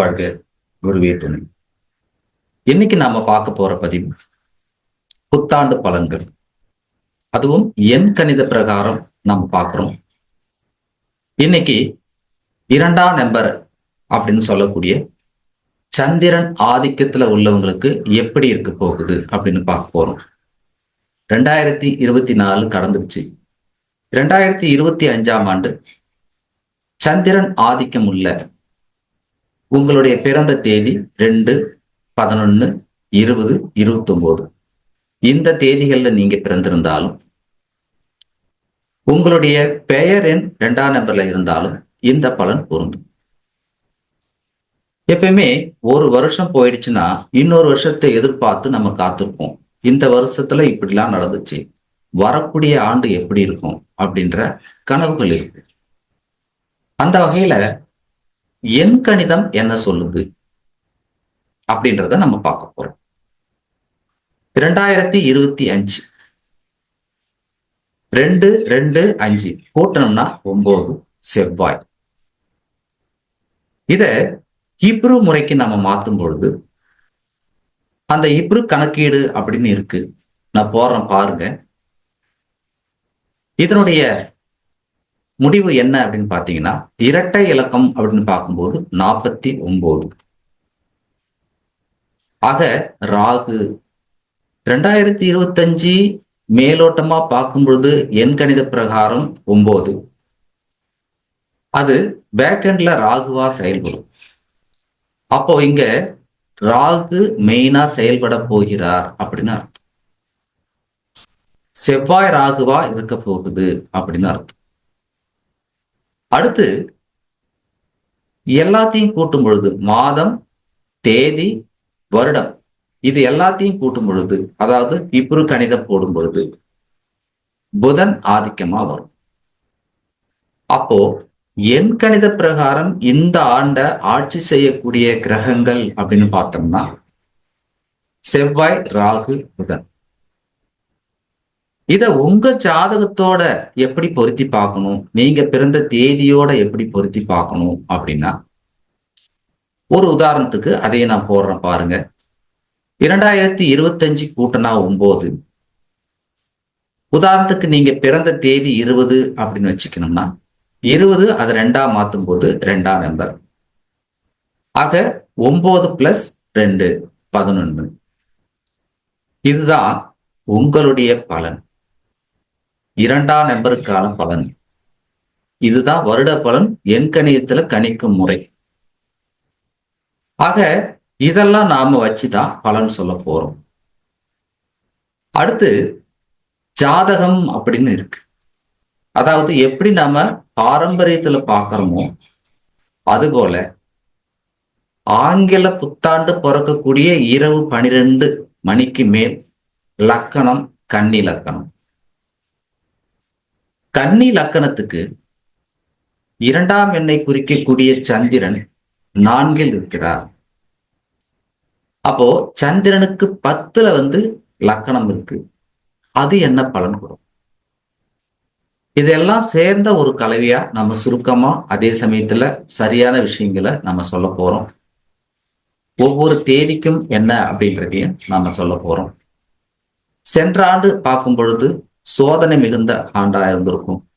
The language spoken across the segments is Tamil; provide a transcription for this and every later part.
வாழ்க குருவே துணை. இன்னைக்கு நாம பார்க்க போற பதிவு புத்தாண்டு பலன்கள். அதுவும் எண் கணித பிரகாரம் நாம் பார்க்கிறோம். இன்னைக்கு இரண்டாம் நம்பர் அப்படின்னு சொல்லக்கூடிய சந்திரன் ஆதிக்கத்துல உள்ளவங்களுக்கு எப்படி இருக்க போகுது அப்படின்னு பார்க்க போறோம். ரெண்டாயிரத்தி இருபத்தி நாலு கடந்துருச்சு. ரெண்டாயிரத்தி இருபத்தி அஞ்சாம் ஆண்டு சந்திரன் ஆதிக்கம் உள்ள உங்களுடைய பிறந்த தேதி ரெண்டு பதினொன்னு இருபது இருபத்தொன்பது இந்த தேதிகள்ல நீங்க பிறந்திருந்தாலும் உங்களுடைய பெயர் எண் ரெண்டாம் நம்பர்ல இருந்தாலும் இந்த பலன் பொருந்தும். எப்பயுமே ஒரு வருஷம் போயிடுச்சுன்னா இன்னொரு வருஷத்தை எதிர்பார்த்து நம்ம காத்திருப்போம். இந்த வருஷத்துல இப்படிலாம் நடந்துச்சு. வரக்கூடிய ஆண்டு எப்படி இருக்கும் அப்படின்ற கனவுகள் இருக்கு. அந்த வகையில என் கணிதம் என்ன சொல்லுது? அப்படின்றத நம்ம பார்க்க போறோம். இரண்டாயிரத்தி இருபத்தி அஞ்சு. ரெண்டு ரெண்டு அஞ்சு. கூட்டணும்னா ஒன்பது செவ்வாய். இத ஹிப்ரு முறைக்கு நம்ம மாத்தும் பொழுது அந்த ஹிப்ரு கணக்கீடு அப்படின்னு இருக்கு. நான் போறேன் பாருங்க. இதனுடைய முடிவு என்ன அப்படின்னு பார்த்தீங்கன்னா இரட்டை இலக்கம் அப்படின்னு பார்க்கும்போது நாற்பத்தி ஒன்பது ஆக ராகு ரெண்டாயிரத்தி இருபத்தஞ்சு மேலோட்டமா பார்க்கும் பொழுது என் கணித பிரகாரம் ஒன்பது அது பேக்கெண்ட்ல ராகுவா செயல்படும். அப்போ இங்க ராகு மெயினா செயல்பட போகிறார் அப்படின்னு அர்த்தம். செவ்வாய் ராகுவா இருக்க போகுது அப்படின்னு அர்த்தம். அடுத்து எல்லாத்தையும் கூட்டும் பொழுது மாதம் தேதி வருடம் இது எல்லாத்தையும் கூட்டும் பொழுது அதாவது இப்ரு கணிதம் போடும் பொழுது புதன் ஆதிக்கமா வரும். அப்போ என் கணித பிரகாரம் இந்த ஆண்ட ஆட்சி செய்யக்கூடிய கிரகங்கள் அப்படின்னு பார்த்தோம்னா செவ்வாய் ராகு புதன். இதை உங்க ஜாதகத்தோட எப்படி பொருத்தி பார்க்கணும்? நீங்க பிறந்த தேதியோட எப்படி பொருத்தி பார்க்கணும் அப்படின்னா ஒரு உதாரணத்துக்கு அதையே நான் போடுறேன் பாருங்க. இரண்டாயிரத்தி இருபத்தஞ்சு கூட்டனா ஒன்பது உதாரணத்துக்கு நீங்க பிறந்த தேதி இருபது அப்படின்னு வச்சுக்கணும்னா இருபது அதை ரெண்டா மாத்தும் போது ரெண்டாம் நம்பர் ஆக ஒன்பது பிளஸ் ரெண்டு பதினொன்னு. இதுதான் உங்களுடைய பலன். இரண்டாம் நம்பருக்கான பலன். இதுதான் வருட பலன் எண்கணியத்துல கணிக்கும் முறை. ஆக இதெல்லாம் நாம வச்சுதான் பலன் சொல்ல போறோம். அடுத்து ஜாதகம் அப்படின்னு இருக்கு. அதாவது எப்படி நாம பாரம்பரியத்துல பாக்குறோமோ அதுபோல ஆங்கில புத்தாண்டு பிறக்கக்கூடிய இரவு பனிரெண்டு மணிக்கு மேல் லக்கணம் கன்னி லக்கணம். கன்னி லக்கணத்துக்கு இரண்டாம் எண்ணை குறிக்கக்கூடிய சந்திரன் நான்கில் இருக்கிறார். அப்போ சந்திரனுக்கு பத்துல வந்து லக்கணம் இருக்கு. அது என்ன பலன் கொடுக்கும்? இதெல்லாம் சேர்ந்த ஒரு கலவையா நம்ம சுருக்கமா அதே சமயத்துல சரியான விஷயங்களை நம்ம சொல்ல போறோம். ஒவ்வொரு தேதிக்கும் என்ன அப்படின்றதையும் நாம சொல்ல போறோம். சென்ற ஆண்டு பார்க்கும் பொழுது சோதனை மிகுந்த ஆண்டா இருந்திருக்கும்.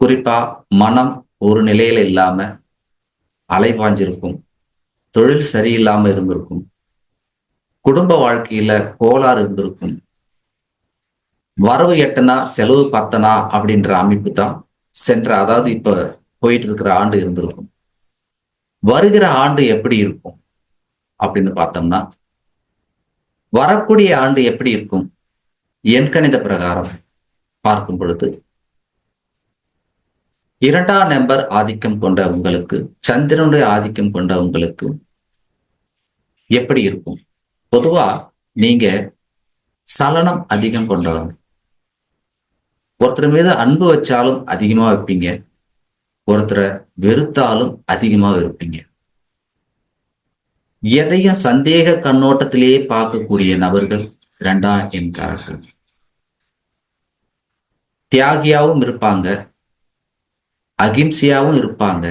குறிப்பா மனம் ஒரு நிலையில இல்லாம அலைபாஞ்சிருக்கும் தொழில் சரியில்லாம இருந்திருக்கும். குடும்ப வாழ்க்கையில கோளாறு இருந்திருக்கும். வரவு எட்டனா செலவு பத்தனா அப்படின்ற அமைப்பு தான் சென்ற அதாவது இப்ப போயிட்டு இருக்கிற ஆண்டு இருந்திருக்கும். வருகிற ஆண்டு எப்படி இருக்கும் அப்படின்னு பார்த்தோம்னா வரக்கூடிய ஆண்டு எப்படி இருக்கும்? எண்கணித பிரகாரம் பார்க்கும் பொழுது இரண்டாம் நம்பர் ஆதிக்கம் கொண்ட உங்களுக்கு சந்திரனுடைய ஆதிக்கம் கொண்ட உங்களுக்கு எப்படி இருக்கும்? பொதுவா நீங்க சலனம் அதிகம் கொண்டவங்க ஒருத்தர் மீது அன்பு வச்சாலும் அதிகமா வைப்பீங்க ஒருத்தரை வெறுத்தாலும் அதிகமா இருப்பீங்க. எதையும் சந்தேக கண்ணோட்டத்திலேயே பார்க்கக்கூடிய நபர்கள் ரெண்டா என்கிறார்கள் தியாகியாவும் இருப்பாங்க. அகிம்சையாவும் இருப்பாங்க.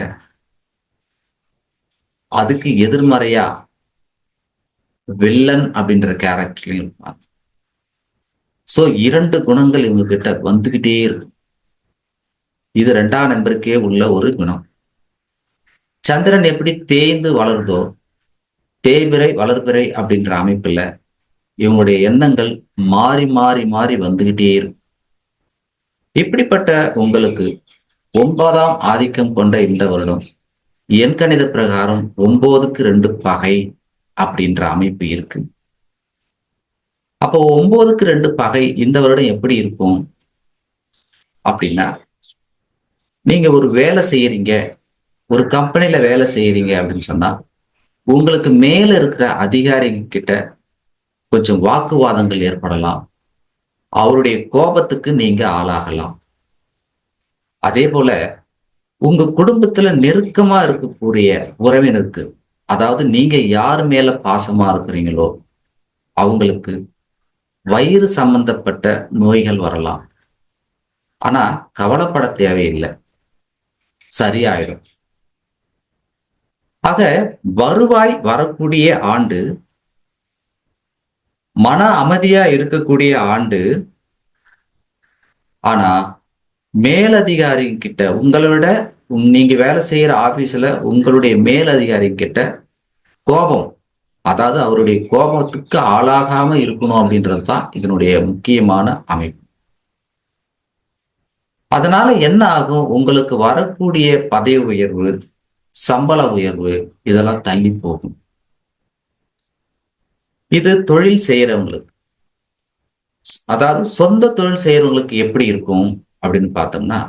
அதுக்கு எதிர்மறையா வில்லன் அப்படின்ற கேரக்டர்லையும் இருப்பாங்க. சோ இரண்டு குணங்கள் இவங்க கிட்ட வந்துகிட்டே இருக்கும் இது ரெண்டாம் நம்பருக்கே உள்ள ஒரு குணம். சந்திரன் எப்படி தேய்ந்து வளருதோ தேய்பிறை வளர்பிறை அப்படின்ற அமைப்புல இவங்களுடைய எண்ணங்கள் மாறி மாறி மாறி வந்துகிட்டே இருக்கும் இப்படிப்பட்ட உங்களுக்கு ஒன்பதாம் ஆதிக்கம் கொண்ட இந்த வருடம் என் கணித பிரகாரம் ஒன்பதுக்கு ரெண்டு பகை அப்படின்ற அமைப்பு இருக்கு. அப்போ ஒன்பதுக்கு ரெண்டு பகை இந்த வருடம் எப்படி இருக்கும்? அப்படின்னா நீங்க ஒரு வேலை செய்யறீங்க ஒரு கம்பெனில வேலை செய்யறீங்க அப்படின்னு சொன்னா உங்களுக்கு மேல இருக்கிற அதிகாரிங்க கிட்ட கொஞ்சம் வாக்குவாதங்கள் ஏற்படலாம். அவருடைய கோபத்துக்கு நீங்க ஆளாகலாம். அதே போல உங்க குடும்பத்துல நெருக்கமா இருக்கக்கூடிய உறவினருக்கு அதாவது நீங்க யார் மேல பாசமா இருக்கிறீங்களோ அவங்களுக்கு வயிறு சம்பந்தப்பட்ட நோய்கள் வரலாம். ஆனா கவலைப்பட தேவையில்லை. சரியாயிடும். ஆக வருவாய் வரக்கூடிய ஆண்டு மன அமைதியா இருக்கக்கூடிய ஆண்டு. ஆனா மேலதிகாரி கிட்ட உங்களை விட நீங்க வேலை செய்யற ஆபீஸ்ல உங்களுடைய மேலதிகாரி கிட்ட கோபம். அதாவது அவருடைய கோபத்துக்கு ஆளாகாம இருக்கணும் அப்படின்றது தான் இதனுடைய முக்கியமான அமைப்பு. அதனால என்ன ஆகும்? உங்களுக்கு வரக்கூடிய பதவி உயர்வு சம்பள உயர்வு இதெல்லாம் தள்ளி போகும். இது தொழில் செய்யறவங்களுக்கு. அதாவது சொந்த தொழில் செய்யறவங்களுக்கு எப்படி இருக்கும் அப்படின்னு பார்த்தோம்னா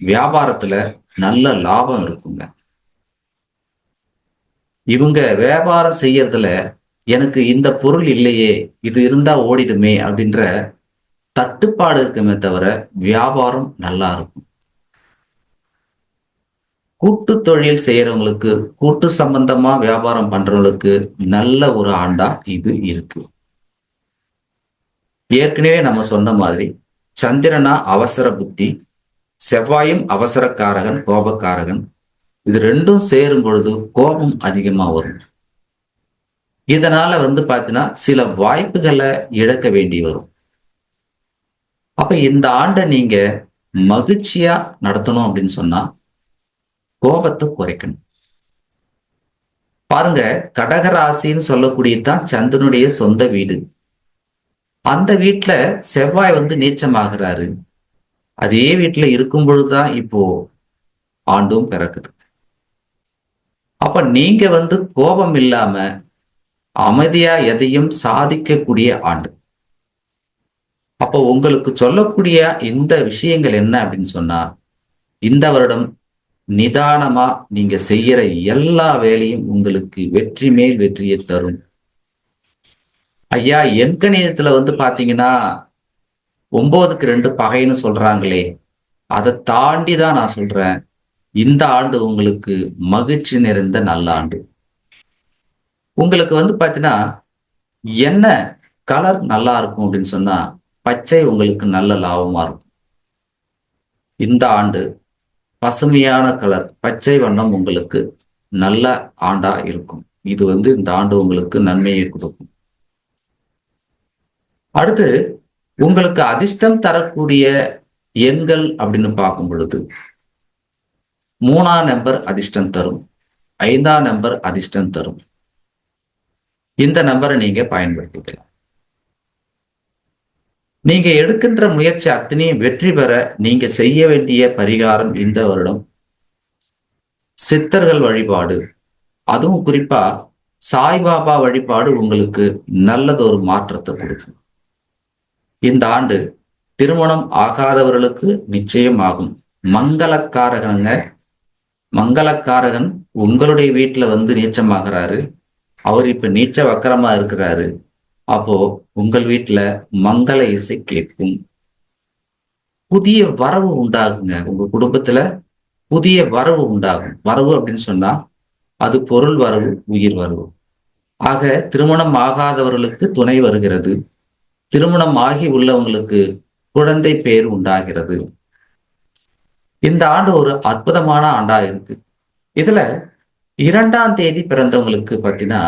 வியாபாரத்துல நல்ல லாபம் இருக்குங்க. இவங்க வியாபாரம் செய்யறதுல எனக்கு இந்த பொருள் இல்லையே இது இருந்தா ஓடிடுமே அப்படின்ற தட்டுப்பாடு இருக்குமே தவிர வியாபாரம் நல்லா இருக்கும். கூட்டு தொழில் செய்யறவங்களுக்கு கூட்டு சம்பந்தமா வியாபாரம் பண்றவங்களுக்கு நல்ல ஒரு ஆண்டா இது இருக்கு. ஏற்கனவே நம்ம சொன்ன மாதிரி சந்திரனா அவசர புத்தி செவ்வாயும் அவசரக்காரகன் கோபக்காரகன் இது ரெண்டும் சேரும் பொழுது கோபம் அதிகமா வரும். இதனால வந்து பார்த்தீங்கன்னா சில வாய்ப்புகளை இழக்க வேண்டி வரும். அப்ப இந்த ஆண்டை நீங்க மகிழ்ச்சியா நடத்தணும் அப்படின்னு சொன்னா கோபத்தை குறைக்கணும். பாருங்க கடகராசின்னு சொல்லக்கூடியதுதான் சந்திரனுடைய சொந்த வீடு. அந்த வீட்டுல செவ்வாய் வந்து நீச்சமாகிறாரு. அதே வீட்டுல இருக்கும் பொழுதுதான் இப்போ ஆண்டும் பிறக்குது. அப்ப நீங்க வந்து கோபம் இல்லாம அமைதியா எதையும் சாதிக்கக்கூடிய ஆண்டு. அப்போ உங்களுக்கு சொல்லக்கூடிய இந்த விஷயங்கள் என்ன அப்படின்னு சொன்னா இந்த வருடம் நிதானமா நீங்க செய்யற எல்லா வேலையும் உங்களுக்கு வெற்றி மேல் வெற்றியை தரும். ஐயா எண்கணிதத்துல வந்து பாத்தீங்கன்னா ஒன்பதுக்கு ரெண்டு பகைன்னு சொல்றாங்களே அதை தாண்டி தான் நான் சொல்றேன். இந்த ஆண்டு உங்களுக்கு மகிழ்ச்சி நிறைந்த நல்ல ஆண்டு. உங்களுக்கு வந்து பாத்தீங்கன்னா என்ன கலர் நல்லா இருக்கும் அப்படின்னு சொன்னா பச்சை உங்களுக்கு நல்ல லாபமா இருக்கும். இந்த ஆண்டு பசுமையான கலர் பச்சை வண்ணம் உங்களுக்கு நல்ல ஆண்டா இருக்கும். இது வந்து இந்த ஆண்டு உங்களுக்கு நன்மையை கொடுக்கும். அடுத்து உங்களுக்கு அதிர்ஷ்டம் தரக்கூடிய எண்கள் அப்படின்னு பார்க்கும் பொழுது மூணாம் நம்பர் அதிர்ஷ்டம் தரும் ஐந்தாம் நம்பர் அதிர்ஷ்டம் தரும். இந்த நம்பரை நீங்க பயன்படுத்திக்கலாம். நீங்க எடுக்கின்ற முயற்சி அத்தனையும் வெற்றி பெற நீங்க செய்ய வேண்டிய பரிகாரம் இந்த வருடம். சித்தர்கள் வழிபாடு. அதுவும் குறிப்பா சாய்பாபா வழிபாடு உங்களுக்கு நல்லதொரு மாற்றத்தை கொடுக்கும். இந்த ஆண்டு திருமணம் ஆகாதவர்களுக்கு நிச்சயம் ஆகும் மங்களக்காரகனுங்க. மங்களக்காரகன் உங்களுடைய வீட்டுல வந்து நீச்சமாகிறாரு. அவர் இப்ப நீச்ச வக்கரமா இருக்கிறாரு. அப்போ உங்கள் வீட்டுல மங்கள இசை கேட்கும். புதிய வரவு உண்டாகுங்க. உங்க குடும்பத்துல புதிய வரவு உண்டாகும். வரவு அப்படின்னு சொன்னா அது பொருள் வரவு உயிர் வரவு. ஆக திருமணம் ஆகாதவர்களுக்கு துணை வருகிறது. திருமணம் ஆகி உள்ளவங்களுக்கு குழந்தை பேர் உண்டாகிறது. இந்த ஆண்டு ஒரு அற்புதமான ஆண்டா இருக்கு. இதுல இரண்டாம் தேதி பிறந்தவங்களுக்கு பார்த்தீங்கன்னா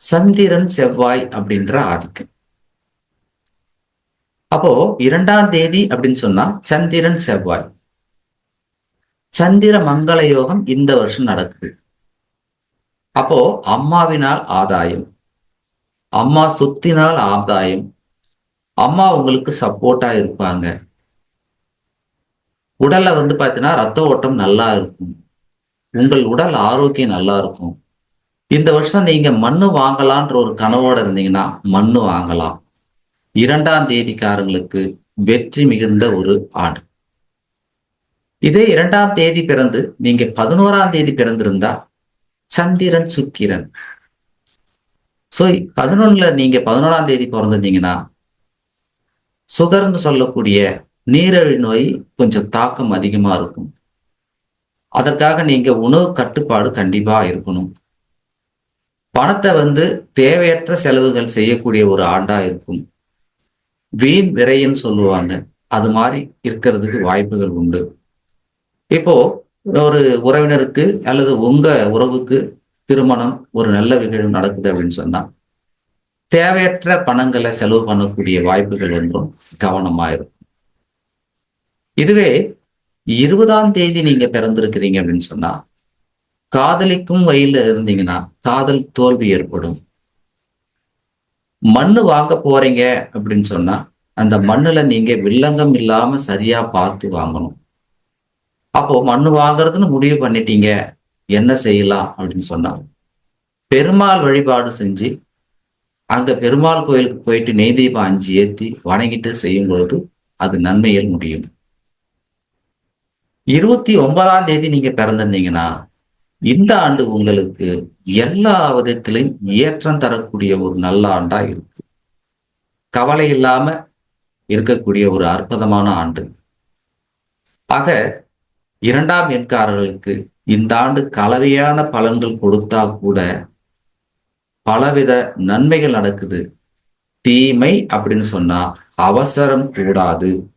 சந்திரன் செவ்வாய் அப்படின்ற ஆதிக்கம். அப்போ இரண்டாம் தேதி அப்படின்னு சொன்னா சந்திரன் செவ்வாய். சந்திர மங்கள யோகம் இந்த வருஷம் நடக்குது. அப்போ அம்மாவினால் ஆதாயம் அம்மா சொத்தினால் ஆதாயம் அம்மா உங்களுக்கு சப்போர்ட்டா இருப்பாங்க. உடல்ல வந்து பார்த்தீங்கன்னா ரத்த ஓட்டம் நல்லா இருக்கும். உங்கள் உடல் ஆரோக்கியம் நல்லா இருக்கும். இந்த வருஷம் நீங்க மண்ணு வாங்கலான்ற ஒரு கனவோட இருந்தீங்கன்னா மண்ணு வாங்கலாம். இரண்டாம் தேதிக்காரங்களுக்கு வெற்றி மிகுந்த ஒரு ஆண்டு. இதே இரண்டாம் தேதி பிறந்து நீங்க பதினோராம் தேதி பிறந்திருந்தா சந்திரன் சுக்கிரன். சோ பதினொன்னுல நீங்க பதினோராம் தேதி பிறந்திருந்தீங்கன்னா சுகர்னு சொல்லக்கூடிய நீரிழிவு நோய் கொஞ்சம் தாக்கம் அதிகமா இருக்கும். அதற்காக நீங்க உணவு கட்டுப்பாடு கண்டிப்பா இருக்கணும். பணத்தை வந்து தேவையற்ற செலவுகள் செய்யக்கூடிய ஒரு ஆண்டா இருக்கும். வீண் விரைன்னு சொல்லுவாங்க. அது மாதிரி இருக்கிறதுக்கு வாய்ப்புகள் உண்டு. இப்போ ஒரு உறவினருக்கு அல்லது உங்க உறவுக்கு திருமணம் ஒரு நல்ல நிகழ்வு நடக்குது அப்படின்னு சொன்னா தேவையற்ற பணங்களை செலவு பண்ணக்கூடிய வாய்ப்புகள் வந்துடும் கவனமா இருக்கும். இதுவே இருபதாம் தேதி நீங்க பிறந்திருக்கிறீங்க அப்படின்னு சொன்னா காதலிக்கும் வயல இருந்தீங்கன்னா காதல் தோல்வி ஏற்படும். மண்ணு வாங்க போறீங்க அப்படின்னு சொன்னா அந்த மண்ணுல நீங்க வில்லங்கம் இல்லாம சரியா பார்த்து வாங்கணும். அப்போ மண்ணு வாங்குறதுன்னு முடிவு பண்ணிட்டீங்க என்ன செய்யலாம் அப்படின்னு சொன்னா பெருமாள் வழிபாடு செஞ்சு அந்த பெருமாள் கோயிலுக்கு போயிட்டு நெய் தீபம் அஞ்சு ஏத்தி வணங்கிட்டு செய்யும் பொழுது அது நன்மையில் முடியும். இருபத்தி ஒன்பதாம் தேதி நீங்க பிறந்திருந்தீங்கன்னா இந்த ஆண்டு உங்களுக்கு எல்லா விதத்திலையும் ஏற்றம் தரக்கூடிய ஒரு நல்ல ஆண்டா இருக்கு. கவலை இல்லாம இருக்கக்கூடிய ஒரு அற்புதமான ஆண்டு. ஆக இரண்டாம் எண்காரர்களுக்கு இந்த ஆண்டு கலவையான பலன்கள் கொடுத்தா கூட பலவித நன்மைகள் நடக்குது. தீமை அப்படின்னு சொன்னா அவசரம் கூடாது.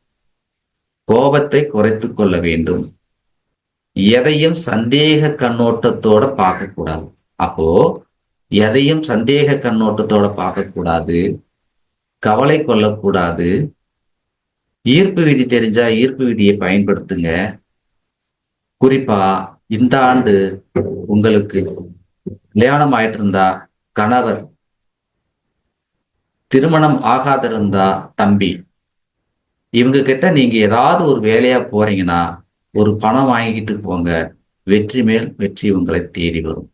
கோபத்தை குறைத்து கொள்ள வேண்டும். எதையும் சந்தேக கண்ணோட்டத்தோட பார்க்கக்கூடாது அப்போ எதையும் சந்தேக கண்ணோட்டத்தோட பார்க்கக்கூடாது கவலை கொள்ளக்கூடாது ஈர்ப்பு விதி தெரிஞ்சா ஈர்ப்பு விதியை பயன்படுத்துங்க. குறிப்பா இந்த ஆண்டு உங்களுக்கு கல்யாணம் ஆயிட்டு இருந்தா கணவர் திருமணம் ஆகாதிருந்தா தம்பி இவங்க கிட்ட நீங்க ஏதாவது ஒரு வேலையா போறீங்கன்னா ஒரு பணம் வாங்கிக்கிட்டு போங்க. வெற்றி மேல் வெற்றி உங்களை தேடி வரும்.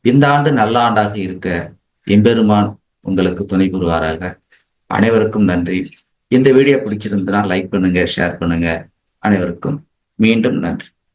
இந்த ஆண்டு நல்ல ஆண்டாக இருக்க எம்பெருமான் உங்களுக்கு துணை புரிவாராக. அனைவருக்கும் நன்றி. இந்த வீடியோ பிடிச்சிருந்தனா லைக் பண்ணுங்க ஷேர் பண்ணுங்க. அனைவருக்கும் மீண்டும் நன்றி.